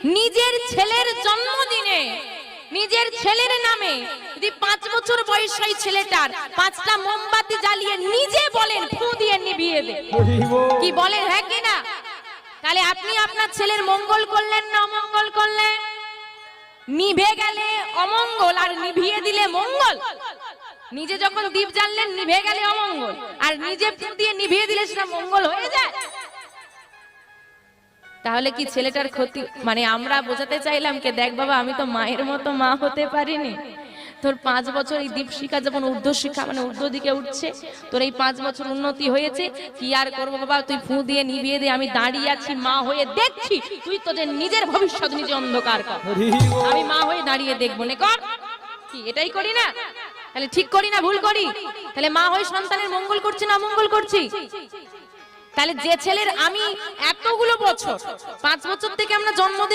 নিজের ছেলের জন্মদিনে, নিজের ছেলের নামে, যদি পাঁচ বছর বয়স হয় ছেলেটার, পাঁচটা মোমবাতি জ্বালিয়ে নিজে বলেন, ফু দিয়ে নিভিয়ে দে। কি বলেন হ্যাঁ কি না? তাহলে আপনি আপনার ছেলের মঙ্গল করলেন না অমঙ্গল করলেন? নিভে গেলে অমঙ্গল আর নিভিয়ে দিলে মঙ্গল? নিজে যখন দীপ জ্বাললেন, নিভে গেলে অমঙ্গল। আর নিজে ফু দিয়ে নিভিয়ে দিলে সেটা মঙ্গল হয়ে যায়? তাহলে কি ছেলেটার ক্ষতি মানে আমরা বোঝাতে চাইলাম কে দেখ বাবা আমি তো মায়ের মতো মা হতে পারিনি। তোর পাঁচ বছর এই দীপশিখা যখন শিক্ষা মানে ঊর্ধ্ব দিকে উঠছে তোর এই পাঁচ বছর উন্নতি হয়েছে কি আর করব বাবা? তুই ফু দিয়ে নিভিয়ে দিয়ে আমি দাঁড়িয়ে আছি মা হয়ে দেখছি তুই তোদের নিজের ভবিষ্যৎ নিজে অন্ধকার কর। আমি মা হয়ে দাঁড়িয়ে দেখব নে কর। কি এটাই করি না? তাহলে ঠিক করি না ভুল করি? তাহলে মা হয়ে সন্তানের মঙ্গল করছি না অমঙ্গল করছি? তাহলে যে ছেলের আমি এতগুলো বছর পাঁচ বছর থেকে আমরা জন্মদিন